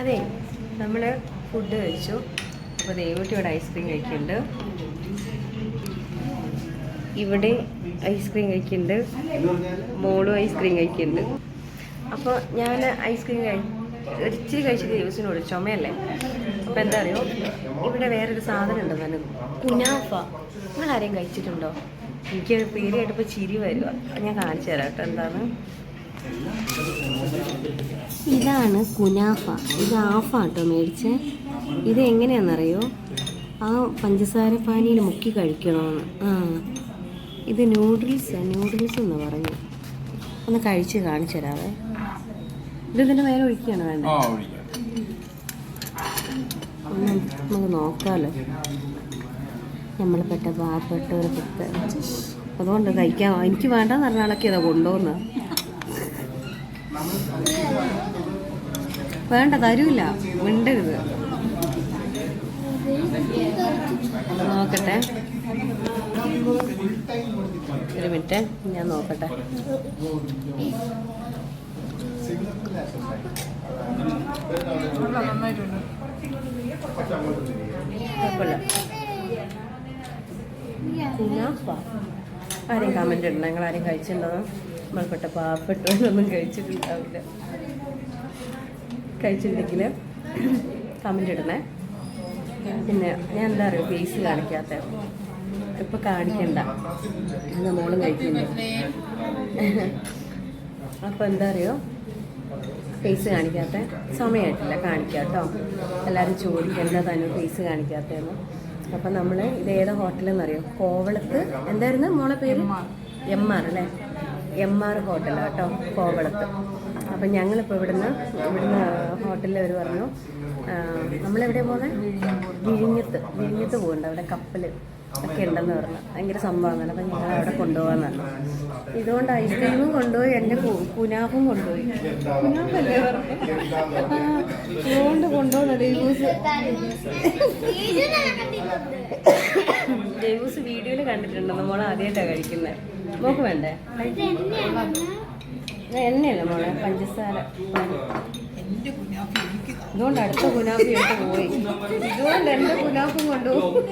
അതെ നമ്മൾ ഫുഡ് കഴിച്ചു. അപ്പോൾ ദൈവട്ടിയോടെ ഐസ്ക്രീം കഴിക്കുന്നുണ്ട്. ഇവിടെ ഐസ്ക്രീം കഴിക്കുന്നുണ്ട്. മോളും ഐസ്ക്രീം കഴിക്കുന്നുണ്ട്. അപ്പോൾ ഞാൻ ഐസ്ക്രീം കഴി ഒരിച്ചിരി കഴിച്ചിട്ട് ദിവസത്തിനോട് ചുമയല്ലേ? അപ്പോൾ എന്താ അറിയോ ഇവിടെ വേറൊരു സാധനം ഉണ്ട് തന്നെ കുനാഫ. നിങ്ങൾ ആരെയും കഴിച്ചിട്ടുണ്ടോ? എനിക്ക് പേര് കേട്ടപ്പോൾ ചിരി വരിക ഞാൻ കാണിച്ചു തരാം കേട്ടോ എന്താണ്? ഇതാണ് കുനാഫ. ഇത് ആഫാട്ടോ മേടിച്ചേ. ഇത് എങ്ങനെയാണെന്നറിയോ? ആ പഞ്ചസാര പാനിയിൽ മുക്കി കഴിക്കണമെന്ന് ആ. ഇത് നൂഡിൽസ് നൂഡിൽസ് എന്ന് പറഞ്ഞു. ഒന്ന് കഴിച്ച് കാണിച്ചു തരാവേ. ഇത് ഇതിന്റെ മേലെ ഒഴിക്കുകയാണ് വേണ്ടത്? നമുക്ക് നോക്കാമല്ലോ നമുക്ക് നോക്കാമല്ലോ ഒരു പാവപ്പെട്ടവരൊക്കെ അതുകൊണ്ട് കഴിക്കാമോ എനിക്ക് വേണ്ടെന്ന് പറഞ്ഞ ആളൊക്കെ ഇതാ കൊണ്ടുപോകുന്ന വേണ്ട തരൂല. മിണ്ടരുത്. നോക്കട്ടെ. ഒരു മിനിറ്റ് ഞാൻ നോക്കട്ടെ. ആരെയും കമന്റ് ഇടണം നിങ്ങൾ ആരെയും കഴിച്ചിട്ടുണ്ടോ? നമ്മൾപ്പെട്ട പാവപ്പെട്ടവരൊന്നും കഴിച്ചിട്ടുണ്ടാവില്ല. കഴിച്ചിട്ടുണ്ടെങ്കിൽ കമന്റ് ഇടണേ. പിന്നെ ഞാൻ എന്താ പറയുക ഫേസ് കാണിക്കാത്ത. ഇപ്പം കാണിക്കണ്ട. എന്ന മോളും കഴിക്കുന്നുണ്ട് അപ്പോൾ എന്താ പറയുക ഫേസ് കാണിക്കാത്ത. സമയമായിട്ടില്ല കാണിക്കാം കേട്ടോ എല്ലാവരും ചോദിക്കും എന്താ തന്നെ ഫേസ് കാണിക്കാത്തതെന്ന് അപ്പം നമ്മൾ ഇത് ഏതാ ഹോട്ടലെന്ന് അറിയാം? കോവളത്ത്. എന്തായിരുന്നു മോളെ പേര്? എം ആർ അല്ലേ? എം ആർ ഹോട്ടലാണ് കേട്ടോ കോവളത്ത്. അപ്പം ഞങ്ങളിപ്പോൾ ഇവിടുന്ന് ഇവിടുന്ന് ഹോട്ടലിൽ അവർ പറഞ്ഞു നമ്മളെവിടെ പോകാൻ വിഴിഞ്ഞത്ത് വിഴിഞ്ഞത്ത് പോകുന്നുണ്ട് അവിടെ കപ്പൽ ഒക്കെ ഉണ്ടെന്ന് പറഞ്ഞു. ഭയങ്കര സംഭവമാണ്. അപ്പം ഞങ്ങൾ അവിടെ കൊണ്ടുപോകാൻ പറഞ്ഞു. ഇതുകൊണ്ട് ഐസ്ക്രീമും കൊണ്ടുപോയി എന്റെ കുനാഫും കൊണ്ടുപോയി. കുനാഫല്ലേ പറഞ്ഞു ആ, കൊണ്ടുപോകുന്നുണ്ട് ഡേവൂസ് വീഡിയോയിൽ കണ്ടിട്ടുണ്ട് നമ്മൾ ആദ്യമായിട്ടാണ് കഴിക്കുന്നത് മോക്ക് വേണ്ടേ? എണ്ണയല്ല മോളെ? പഞ്ചസാര. അതുകൊണ്ട്. ഇതുകൊണ്ട് അടുത്ത കുനാഫി എടുത്ത് പോയി. ഇതുകൊണ്ട് എന്റെ ഗുലാബും കൊണ്ടുപോകും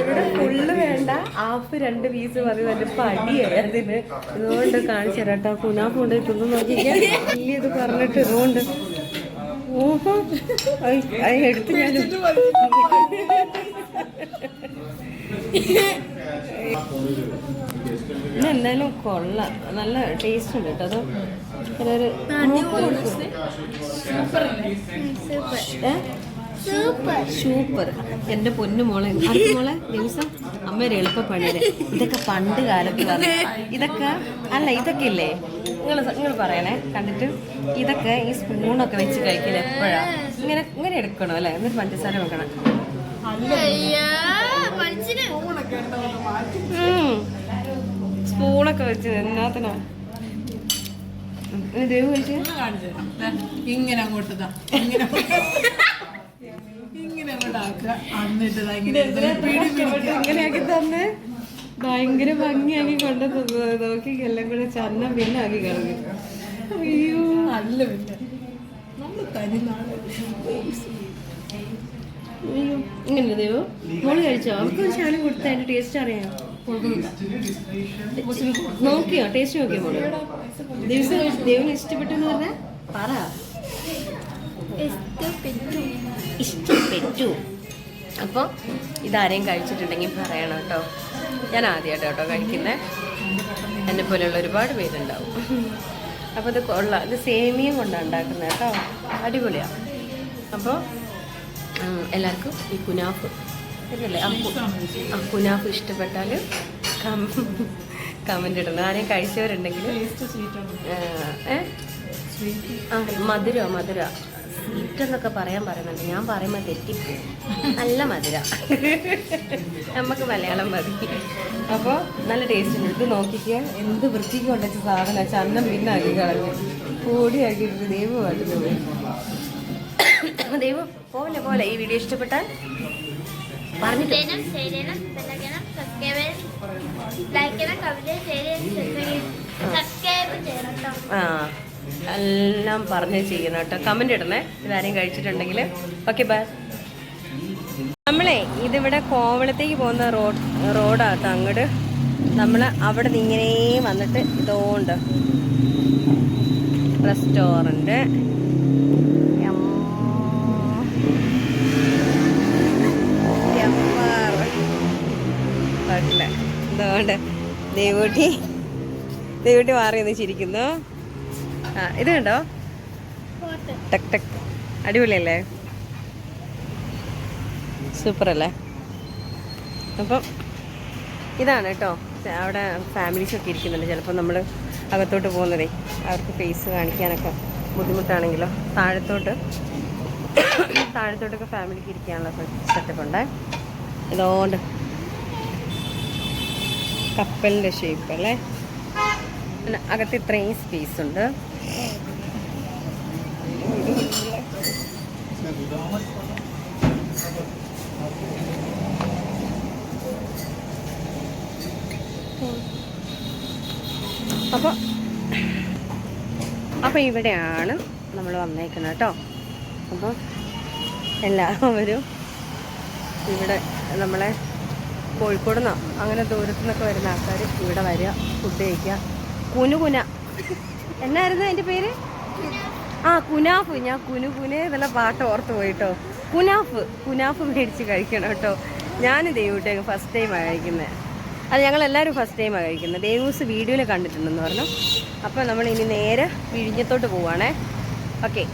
ഇവിടെ ഫുള്ള് വേണ്ട. ആപ്പ് രണ്ട് പീസ് മതി. നല്ല പടിയായി അതിന് ഇതുകൊണ്ട് കാണിച്ചു തരാം കേട്ടോ. കുനാഫ് കൊണ്ട് തിന്നു നോക്കിക്കാൻ വലിയ ഇത് പറഞ്ഞിട്ട് ഇതുകൊണ്ട് എടുത്ത് ഞാൻ എന്തായാലും കൊള്ളാം. നല്ല ടേസ്റ്റ് ഉണ്ട് കേട്ടോ. അത് ഒരു സൂപ്പർ. എന്റെ പൊന്നു മോളെ അടുത്ത മോളെ? ദിവസം അമ്മയുടെ എളുപ്പപ്പണിയുടെ ഇതൊക്കെ പണ്ട് കാലത്ത് ഇതൊക്കെ അല്ല ഇതൊക്കെ ഇല്ലേ? നിങ്ങൾ നിങ്ങൾ പറയണേ കണ്ടിട്ട്? ഇതൊക്കെ ഈ സ്പൂണൊക്കെ വെച്ച് കഴിക്കില്ല എപ്പോഴാ? ഇങ്ങനെ ഇങ്ങനെ എടുക്കണോ അല്ലേ? എന്നിട്ട് പഞ്ചസാര വെക്കണം. സ്പൂണൊക്കെ വെച്ച് എന്നാത്തിനോ? ഇങ്ങനെ അങ്ങോട്ട് ഇങ്ങനെ ഇങ്ങനെ അങ്ങോട്ട് ആക്കുക എന്നിട്ട് ഇതാ ഇങ്ങനെ ഇതിനെ പിടി പിടിക്കുക. ഇങ്ങനെയാക്കി തന്നെ? ഭയങ്കര ഭംഗിയാക്കി കൊണ്ട് നോക്കി എല്ലാം കൂടെ ചന്ദ പിന്നെ ആക്കി കളഞ്ഞു. അയ്യോ. നല്ല പിന്നെ. ഇങ്ങനെ ദേവു? മോൾ കഴിച്ചോ? അവർക്ക് ഒരു ശാലം കൊടുത്ത. അതിന്റെ ടേസ്റ്റ് അറിയാം. നോക്കിയോ? ടേസ്റ്റ് നോക്കിയോ മോൾ? ദിവസം ദൈവം ദേവിന് ഇഷ്ടപ്പെട്ടെന്ന് പറഞ്ഞാ പറ. ഇഷ്ടപ്പെട്ടു. അപ്പോൾ ഇതാരെയും കഴിച്ചിട്ടുണ്ടെങ്കിൽ പറയണം കേട്ടോ. ഞാൻ ആദ്യമായിട്ട് കേട്ടോ കഴിക്കുന്നത് എന്നെ പോലെയുള്ള ഒരുപാട് പേരുണ്ടാവും. അപ്പോൾ ഇത് കൊള്ളാം ഇത് സേമിയം കൊണ്ടാണ് ഉണ്ടാക്കുന്നത് കേട്ടോ. അടിപൊളിയാണ് അപ്പോൾ എല്ലാവർക്കും ഈ കുനാഫ് ഇതല്ലേ ആ കുനാഫ് ഇഷ്ടപ്പെട്ടാൽ കമന്റ് ഇടണം. ആരെയും കഴിച്ചവരുണ്ടെങ്കിൽ ഏ? ആ മധുര മധുര? സ്വീറ്റ് എന്നൊക്കെ പറയാൻ പറയുന്നുണ്ട്. ഞാൻ പറയുമ്പോൾ തെറ്റിപ്പോവും. നല്ല മധുര. നമുക്ക് മലയാളം മതി. അപ്പോൾ നല്ല ടേസ്റ്റ് ഉണ്ട്. ഇത് നോക്കിക്കുക എന്ത് വൃത്തിക്ക് കൊണ്ടുവച്ച സാധനം. ചന്നം പിന്നെ ആക്കി കളഞ്ഞു. പൊടിയാക്കിയിട്ട് ദൈവം വരുന്നു ദൈവം പോലെ പോലെ ഈ വീഡിയോ ഇഷ്ടപ്പെട്ടാൽ പറഞ്ഞിട്ട് ആ. എല്ലാം പറഞ്ഞ് ചെയ്യണം കേട്ടോ. കമന്റ് ഇടണേ. ഇതാരെയും കഴിച്ചിട്ടുണ്ടെങ്കിൽ. ഓക്കെ ബൈ നമ്മളെ ഇതിവിടെ കോവളത്തേക്ക് പോകുന്ന റോഡ് റോഡാട്ടോ അങ്ങോട്ട് നമ്മൾ അവിടെ നിന്ന് ഇങ്ങനെ വന്നിട്ട് ഇതോണ്ട് റെസ്റ്റോറന്റ് ദേവൂട്ടി. ദേവൂട്ടി മാറി എന്ന് ചിരിക്കുന്നു. ഇത് കണ്ടോ? ടക് ടക്. അടിപൊളിയല്ലേ? സൂപ്പർ അല്ലേ അപ്പം ഇതാണ് കേട്ടോ. അവിടെ ഫാമിലീസൊക്കെ ഇരിക്കുന്നുണ്ട്. ചിലപ്പോൾ നമ്മൾ അകത്തോട്ട് പോകുന്നതേ അവർക്ക് ഫേസ് കാണിക്കാനൊക്കെ ബുദ്ധിമുട്ടാണെങ്കിലോ. താഴത്തോട്ട് താഴത്തോട്ടൊക്കെ ഫാമിലിക്ക് ഇരിക്കാനുള്ള സെറ്റപ്പ് ഉണ്ട്. ഇതോണ്ട് കപ്പലിന്റെ ഷേപ്പ് അല്ലേ? പിന്നെ അകത്ത് ഇത്രയും സ്പേസ് ഉണ്ട്. അപ്പോൾ അപ്പോൾ ഇവിടെയാണ് നമ്മൾ വന്നേക്കുന്നത് കേട്ടോ അപ്പോൾ എല്ലാവരും ഇവിടെ നമ്മളെ കോഴിക്കോട് നിന്ന് അങ്ങനെ ദൂരത്തു നിന്നൊക്കെ വരുന്ന ആൾക്കാർ ഇവിടെ വരിക ഫുഡ് കഴിക്കുക. കുനുകുന എന്നായിരുന്നു അതിന്റെ പേര്? ആ കുനാഫ് ഞാൻ കുനു കുനെ എന്നുള്ള പാട്ട് ഓർത്ത് പോയിട്ടോ. കുനാഫ് കുനാഫ് മേടിച്ച് കഴിക്കണം കേട്ടോ. ഞാൻ ദൈവട്ടേക്ക് ഫസ്റ്റ് ടൈമാണ് കഴിക്കുന്നത് അത് ഞങ്ങൾ എല്ലാവരും ഫസ്റ്റ് ടൈമാണ് കഴിക്കുന്നത് ദേവൂസ് വീഡിയോയിൽ കണ്ടിട്ടുണ്ടെന്ന് പറഞ്ഞു. അപ്പോൾ നമ്മൾ ഇനി നേരെ വിഴിഞ്ഞത്തോട്ട് പോവുകയാണേ ഓക്കെ